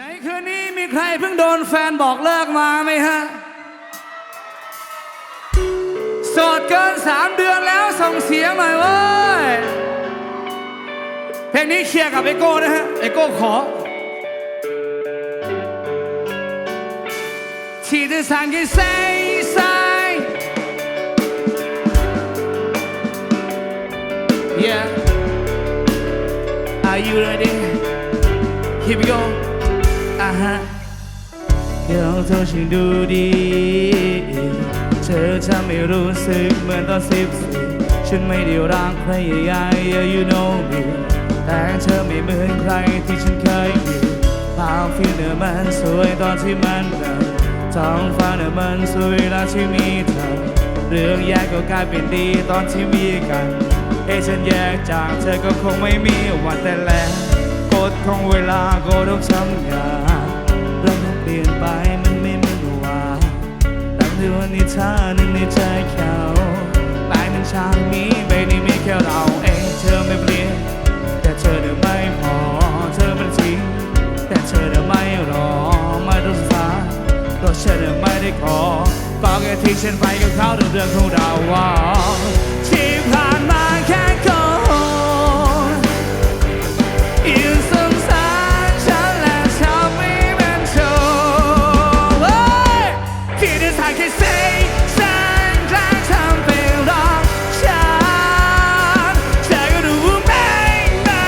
ในคืนนี้มีใครเพิ่งโดนแฟนบอกเลิกมาไหมฮะโสดเกินสามเดือนแล้วส่งเสียงหน่อยเว้ย เพลงนี้เคลียร์กับไอโก้นะฮะ ไอโก้ขอที่จะสั่งให้ใส่ใส่ Yeah Are you ready Here we go ฮะเกี่ยวเธอช่างดูดี เธอจะไม่รู้สึกเหมือนตอนสิบสี่ฉันไม่ได้รักใครใหญ่ๆ yeah you know me แต่เธอไม่เหมือนใครที่ฉันเคยมีภาพฟิลเนี่ยมันสวยตอนที่มันเดินท้องฟ้าเนี่ยมันสวยแล้วที่มีเธอ เรื่องแย่ก็กลายเป็นดีตอนที่มีกันให้ฉันแยกจากเธอก็คงไม่มีวันแต่แล้วกฎของเวลาก็ต้องทำงาน นไปมันไม่เหมือนว่าตั้งแต่วันนี้เธอหนึ่งในใจเขาหลายมันชางนี้ไม่ได้มีแค่เราเองเธอไม่เปลี่ยนแต่เธอเดิไม่พอเธอเป็นจริงแต่เธอเดิไม่รอไม่ต้องฟ้าเพราะฉันเดิไม่ได้ขอก็แค่ทิ้งฉันไปกับเขาเรื่องของเราว่าที่ผ่านมา ท่ายแค่เส้นฉันแกล้งทำเป็นรักฉันเธอก็รู้ว่าไม่ไม่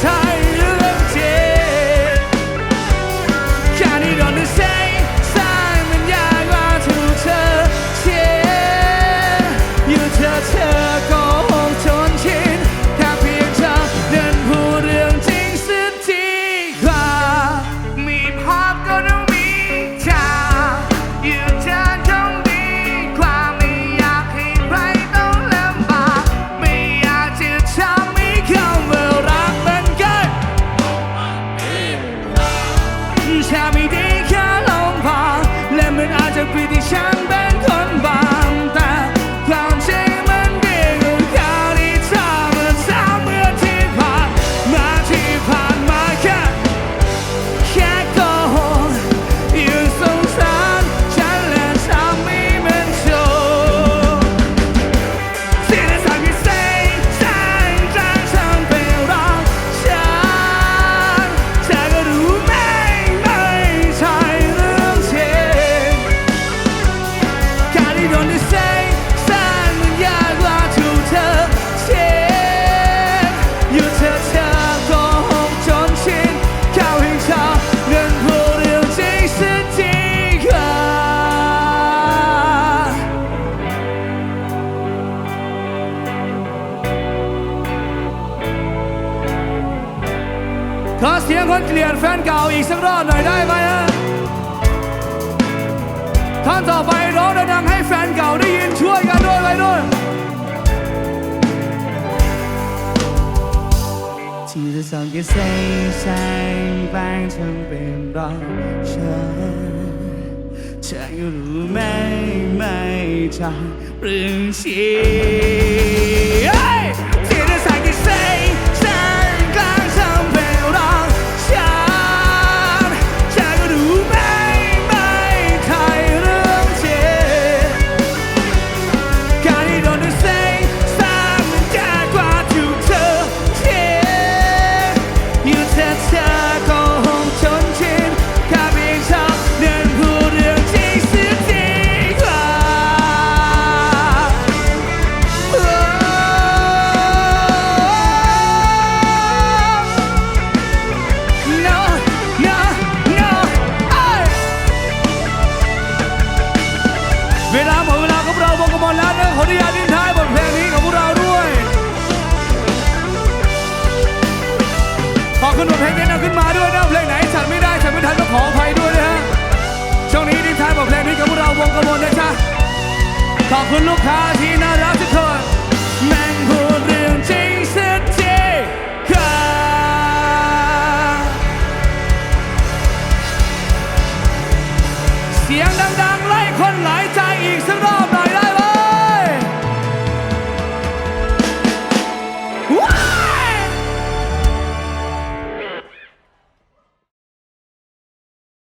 ใช่เรื่องจริงแค่นี้โดนดึงเส้นสายมันยากกว่าถูกเธอเชื่ออยู่เธอเธอก็หกจน สียงคนเกลียดแฟนเก่าอีกสักรอบหน่อยได้ไหมฮะท่านต่อไปร้องดังๆให้แฟนเก่าได้ยินช่วยกันด้วยไปด้วยที่จะสั่งแค่ใส่แสงแปลงทำเป็นรักฉันเธอก็รู้ไหมไม่ใช่เรื่องจริง ขออภัยด้วยนะฮะ ช่วงนี้ทิ้งท้ายบทเพลงนี้กับพวกเราวงกระมวลนะจ๊ะขอบคุณลูกค้าที่น่ารักทุกคน แม่งพูดเรื่องจริงสิ